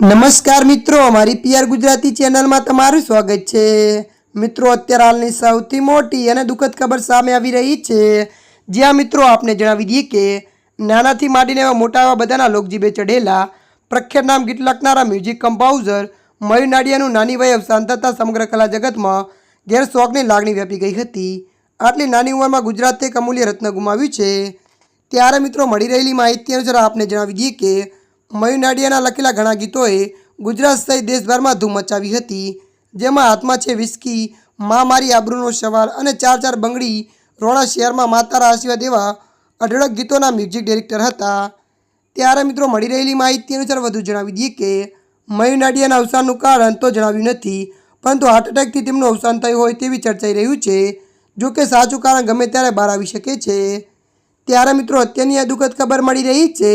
નમસ્કાર મિત્રો, અમારી પીઆર ગુજરાતી ચેનલમાં તમારું સ્વાગત છે. મિત્રો, અત્યારે હાલની સૌથી મોટી અને દુઃખદ ખબર સામે આવી રહી છે. જ્યાં મિત્રો, આપને જણાવી દઈએ કે નાનાથી માંડીને એવા મોટા એવા બધાના લોકજીભે ચઢેલા પ્રખ્યાત નામ ગીત લખનારા મ્યુઝિક કમ્પાઉઝર મયુર નાડિયાનું નાની વયે અવસાન થતાં સમગ્ર કલા જગતમાં ઘેર શોકની લાગણી વ્યાપી ગઈ હતી. આટલી નાની ઉંમરમાં ગુજરાતે એક અમૂલ્ય રત્ન ગુમાવ્યું છે. ત્યારે મિત્રો, મળી રહેલી માહિતી અનુસાર આપને જણાવી દઈએ કે મયુર નાડિયાના લખેલા ઘણા ગીતોએ ગુજરાત સહિત દેશભરમાં ધૂમ મચાવી હતી, જેમાં હાથમાં છે વિસ્કી, મા મારી આબરૂનો સવાલ અને ચાર ચાર બંગડી, રોણા શહેરમાં માતારા આશીર્વાદ એવા અઢળક ગીતોના મ્યુઝિક ડિરેક્ટર હતા. ત્યારે મિત્રો મળી રહેલી માહિતી અનુસાર વધુ જણાવી દઈએ કે મયુર નાડિયાના અવસાનનું કારણ તો જણાવ્યું નથી, પરંતુ હાર્ટ એટેકથી તેમનું અવસાન થયું હોય તેવી ચર્ચાઈ રહ્યું છે, જો કે સાચું કારણ ગમે ત્યારે બહાર આવી શકે છે. ત્યારે મિત્રો અત્યારની આ દુઃખદ ખબર મળી રહી છે